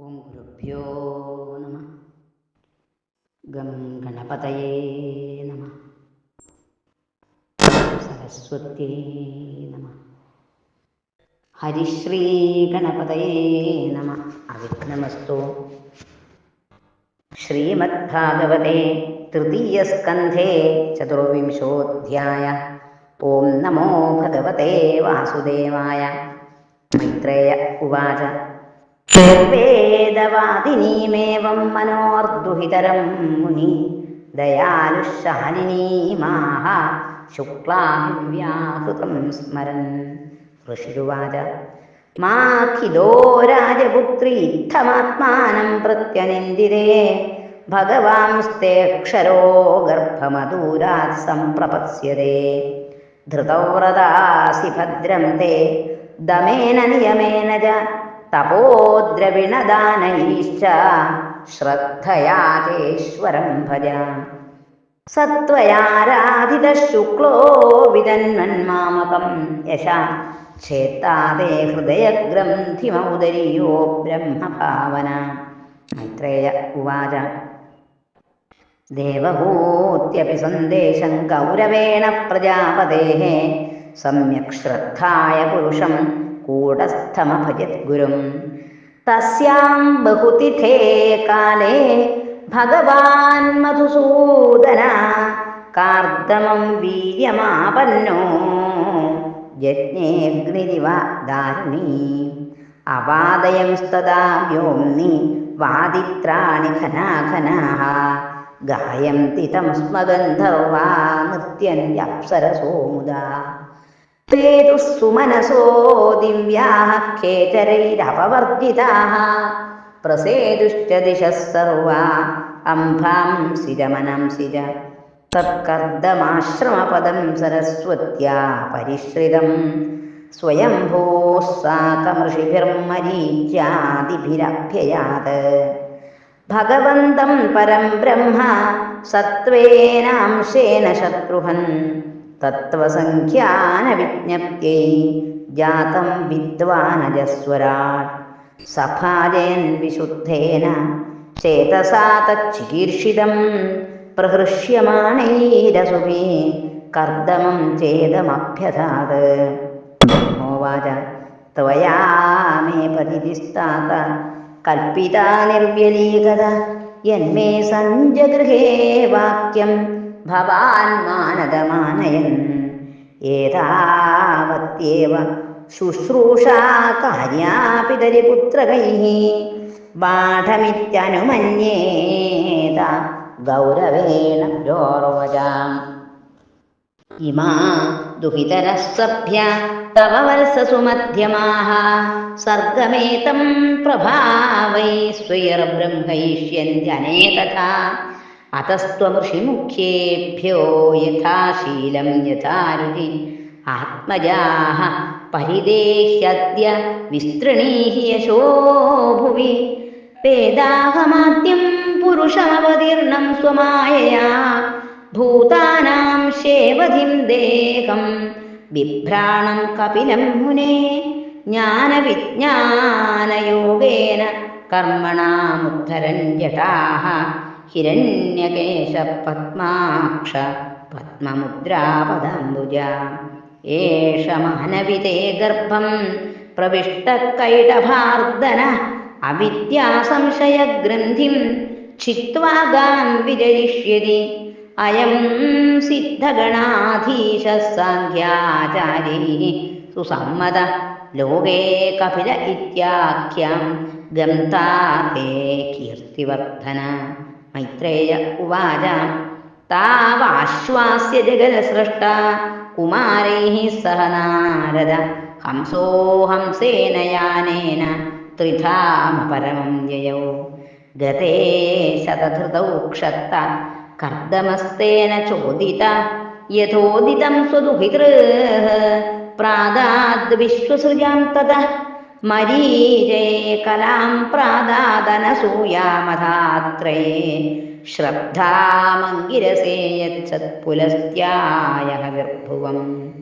ഓം ഗുരുഭ്യോ നമ. ഗം ഗണപതയേ നമ. സരസ്വത്യേ നമ. ഹരിശ്രീ ഗണപതയേ നമ. അവിഘ്നമസ്തു. ശ്രീമദ്ഭാഗവതേ തൃതീയസ്കന്ധേ ചതുർവിംശോऽധ്യായ ഓം നമോ ഭഗവതേ വാസുദേവായ. മൈത്രേയ ഉവാച. വേദവാദിനീമേവം മനോർദുഹിതരം മുനി. ദയാലുശാലിനീമാഹ ശുക്ലാവ്യാഹൃതം സ്മരൻ. ഋഷിരുവാച. മാഖിദോ രാജപുത്രി ഇത്തമാത്മാനം പ്രത്യനിന്ദിരേ ഭഗവാംസ്തേക്ഷരോ ഗർഭമദൂരാത് സംപ്രപത്സ്യതേ ധൃതവ്രതാസി ഭദ്രം തേ ദമേന നിയമേന ച തപോദ്രവിണദാനൈശ്ച ശ്രദ്ധയാചേശ്വരം ഭജ. സത്വയാരാധിത ശുക്ലോ വിതന്മന്മാമകം യശ. ഛേത്താദേ ഹൃദയഗ്രന്ഥിമൗദരീയോ ബ്രഹ്മഭാവന. മൈത്രേയ ഉവാച. ദേവഭൂത്യപി സന്ദേശം കൗരവേണ പ്രജാപതേ സമ്യക് ശ്രദ്ധായ പുരുഷം കൂടസ്ഥമഭജത് ഗുരും തസ്യാം ബഹുതിഥേ കാലേ ഭഗവാൻ മധുസൂദന കാർദമം വീര്യമാപന്നോ യജ്ഞേഗ്നിരിവ ദാരുണീ അവാദയംസ്തദാ വ്യോംനി വാദിത്രാണി ഘനാഘനാः ഗായന്തി തം സ്മ ഗന്ധർവാ നൃത്യന്യപ്സരസോ മുദാ ते तु सुमनसो दिव्याः खेचरैरपवर्जिताः प्रसेदुश्च दिशः सर्वा अम्भांसिजमनंसिज तत्कर्दमाश्रमपदं सरस्वत्या परिश्रितं स्वयम्भोः साकमृषिभिर्मरीच्यादिभिरभ्ययात् भगवन्तं परं ब्रह्म सत्त्वेनांशेन शत्रुहन् തത്വസംഖ്യാനവിജ്ഞപ്തിയൈ ജാതം വിദ്വാനജസ്വരാട് സഫാജയൻ ചേതസാ തച്ചികീർഷിതം പ്രഹൃഷ്യമാണൈരസുഭി കർദ്ദമം ചേതമഭ്യസാത് ബ്രഹ്മോവാച त्वया मे पतिभिस्तात कल्पिता निर्व्यलीगत यन्मे ഭവാൻ മാനദമാനയൻ. ഏതാവത്യേവ ശുശ്രൂഷാ കാര്യാപിതരിപുത്രകൈः പാഠമിത്യനുമന്യേത ഗൗരവേണ ഗൗരവജാം ഇമാ ദുഹിതരസഭ്യ തവ വത്സസു മധ്യമാः സർഗമേതം പ്രഭാവൈ സ്വൈർബ്രഹ്മയിഷ്യന്ത്യനേകഥാ അതസ്ത്വമൃഷിമുഖ്യേഭ്യോ യഥാശീലം യഥാരുചി. ആത്മജാഹ പരിദേഹ്യദ്യ വിസ്തൃണീഹി യശോഭുവി വേദാഹമാദ്യം പുരുഷമവതീർണം സ്വമായയാ. ഭൂതാനാം ശേവധിം ദേഹം ബിഭ്രാണം കപിലം മുനെ. ജ്ഞാനവിജ്ഞാനയോഗേന കർമ്മണാമുദ്ധരൻ हिरण्यकेशपद्माक्ष पदाम्बुजा एष मानविते गर्भं प्रविष्टकैटभार्दनः अविद्यासंशयग्रन्थिं छित्त्वा गाम् विजयिष्यति। अयं सिद्धगणाधीशः सङ्ख्याचारीः सुसम्मतः लोके कपिल इत्याख्यां गन्ता ते कीर्तिवर्धन। മൈത്രേയ ഉവാച. താവാശ്വാസ്യ ജഗതസൃഷ്ട. കുമാരൈ സഹ നാരദ. ഹംസോ ഹംസേന യാനേന. ത്രിധാമ പരമം യയൗ ഗതേ ശതധൃതൗ ക്ഷത്ത. കർദമസ്തേന ചോദിത. യഥോദിതം സ്വദുഭിതൃ പ്രാദാദ് വിശ്വസൃജാം തതഃ മരീരേ കലാം പ്രാദാതനസൂയാമധാത്രേ ശ്രദ്ധാമംഗിരസേയത്സത്പുലസ്ത്യായ വിർഭുവം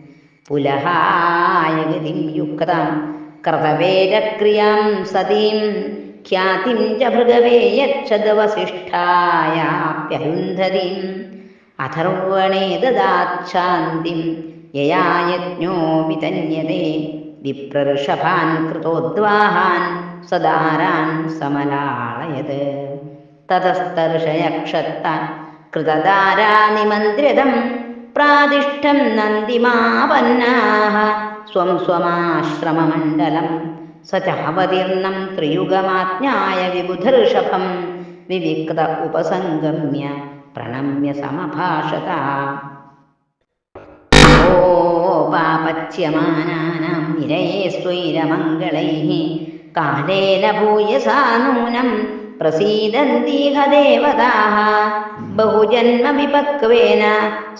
പുലഹായ ഗതിം യുക്തം. കൃതവേരക്രിയാം സതീം. ഖ്യാതിം ച ഭൃഗവേ യക്ഷദവസിഷ്ഠായാപ്യഹുന്ധരീം അഥർവണേ ദദാക്ഷാന്തിം യയാ യജ്ഞോ വിതന്യതേ വിപ്രഋഷഭാൻ കൃതോദ്വാഹാൻ സ്വദാരാൻ സമലാളയത്. തതസ്തർഷയക്ഷത്ത കൃതദാരാ നിമന്ത്രിതം പ്രാതിഷ്ഠം നന്ദിമാപന്നാഹ സ്വം സ്വമാശ്രമമണ്ഡലം സചാവതീർണം ത്രിയുഗമാജ്ഞായ വിബുധഋഷഭം വിവിക്ത ഉപസംഗമ്യ പ്രണമ്യ സമഭാഷത. पापच्यमानानां निरये स्वैरमङ्गलैः कालेन भूयसा नूनं प्रसीदन्तीह देवताः बहुजन्मविपक्वेन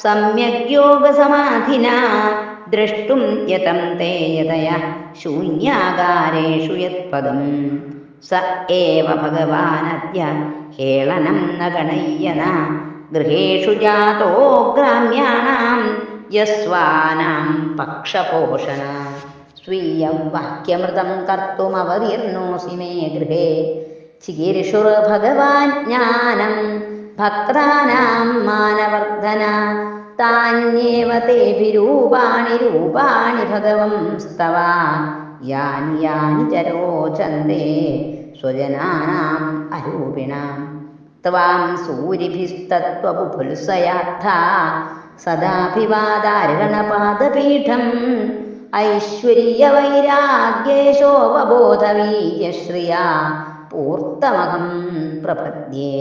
सम्यग् योगसमाधिना द्रष्टुं यतं ते यतयः शून्यागारेषु यत्पदं स एव भगवानद्य हेळनं न गणय्यन गृहेषु जातो ग्राम्याणां यस्वानां पक्षपोषण स्वीयं वाक्यमृतं कर्तुमवतीर्णोऽसि मे गृहे चिकीर्षुर्भगवान् ज्ञानं भक्तानां मानवर्धन तान्येव तेभिरूपाणि रूपाणि भगवंस्तव यानि यानि च रोचन्ते स्वजनानाम् अरूपिणां त्वां सूरिभिस्तत्त्वबुभुल्सयाथा സദാഭിവാദാർഹണപാദപീഠം ഐശ്വര്യവൈരാഗ്യേശോപബോധവീര്യശ്രിയ പൂർത്തമഹം പ്രപദ്യേ.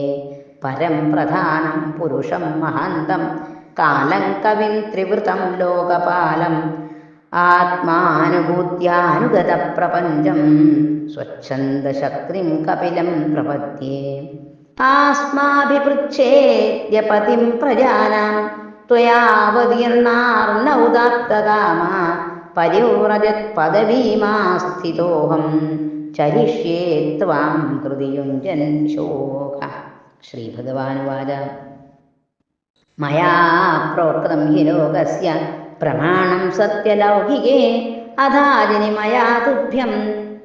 പരം പ്രധാനം പുരുഷം മഹാന്തം കാലം കവിൻ ത്രിവൃതം ലോകപാലം ആത്മാനുഭൂത്യാനുഗത പ്രപഞ്ചം സ്വച്ഛന്ദശക്തിം കപിലം പ്രപദ്യേ. ആസ്മാഭിപൃച്ഛേദ്യപതിം പ്രജാനാം ത്വയാവതിയെന്നാർന്നൗദാത്തകാമ പരിവ്രജത് പദവീമാസ്ഥിതോഹം. ചരിഷ്യേ ത്വാം ഹൃതിയുഞ്ജൻ ശോക. ശ്രീഭഗവാനുവാച. മയാ പ്രോക്തം ഹി ലോകസ്യ. പ്രമാണം സത്യലൗകികേ. അധാജിനി മയാ തുഭ്യം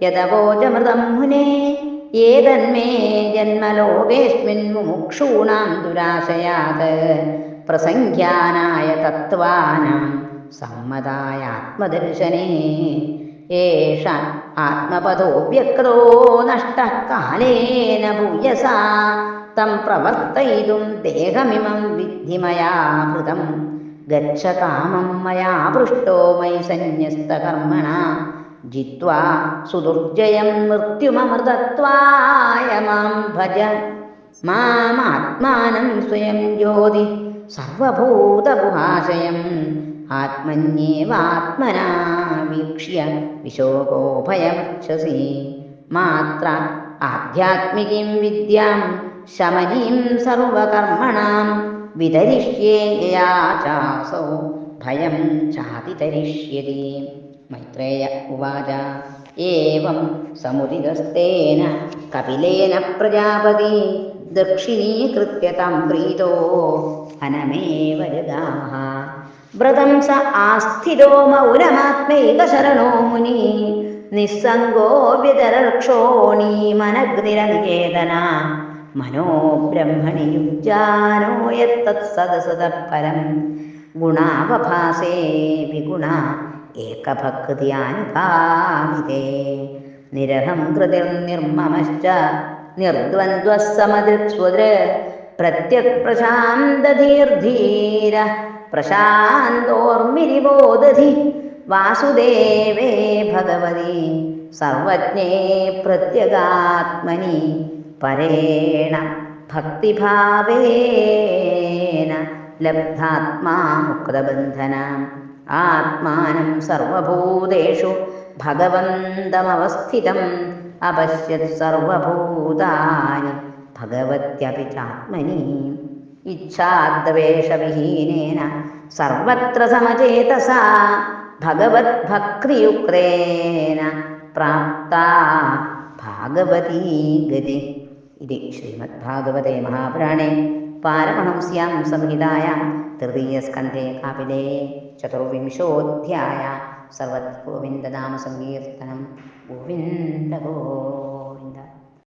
യഥവോചമൃതം മുനേ. ഏതന്മേ ജന്മലോകേസ്മിൻ മുമുക്ഷൂണാം ദുരാശയാത്. പ്രസംഖ്യാനായ തത്വാനാം സമ്മതായ ആത്മദർശനേ. ഏഷ ആത്മപദോവ്യക്തോ നഷ്ട കാലേന ഭൂയസ. തം പ്രവർത്തയിതും ദേഹമിമം വിദ്ധിമയാ ഭൃതം ഗച്ഛ കാമം മയാ പൃഷ്ടോ മയി സന്യസ്തകർമ്മണ. ജിത്വാ സുദുർജയം മൃത്യുമമൃതത്വായ മാം ഭജ. മാമാത്മാനം സ്വയം ജ്യോതി. सर्वभूतगुहाशयम् आत्मन्येवात्मना वीक्ष्य विशोकोभयमर्च्छसि मात्र आध्यात्मिकीं विद्यां शमनीं सर्वकर्मणां वितरिष्ये यया चासौ भयं चातितरिष्यति मैत्रेय उवाच एवं समुदितस्तेन कपिलेन प्रजापति ദക്ഷിണീകൃത്യ തം പ്രീതോ അനമേവ രുദാഹ വ്രതം സ ആസ്ഥിതോ മൗനമാത്മൈക ശരണോ മുനി. നിസ്സംഗോ വ്യതരക്ഷോണീ വിതരക്ഷോണീമനഗ്നിരനികേതന മനോബ്രഹ്മണി യുജാനോ യത്തത് സദസത പരം ഗുണാവഭാസേ വിഗുണ ഏകഭക്തിയാനുഭാവിതേ നിരഹം കൃതിർ കൃതിർനിർമ്മമശ്ച നിർദ്വന്ദ്വസമദൃക്സുദൃ പ്രത്യക്പ്രശാന്തധീർധീര പ്രശാന്തോർമിരിബോധി വാസുദേവേ ഭഗവതി സർവജ്ഞേ പ്രത്യഗാത്മനി പരേണ ഭക്തിഭാവേന ലബ്ധാത്മാ മുക്തബന്ധന ആത്മാനം സർവഭൂതേഷു ഭഗവന്തമവസ്ഥിതം अपश्यत् सर्वभूतानि भगवत्यपि चात्मनि इच्छाद्वेषविहीनेन सर्वत्र समचेतसा भगवद्भक्तियुक्तेन प्राप्ता भागवती गति इति श्रीमद्भागवते महापुराणे पारमहंस्यां संहितायां तृतीयस्कन्धे कापिले चतुर्विंशोऽध्याय सवत् गोविन्दनामसङ्कीर्तनं गोविन्द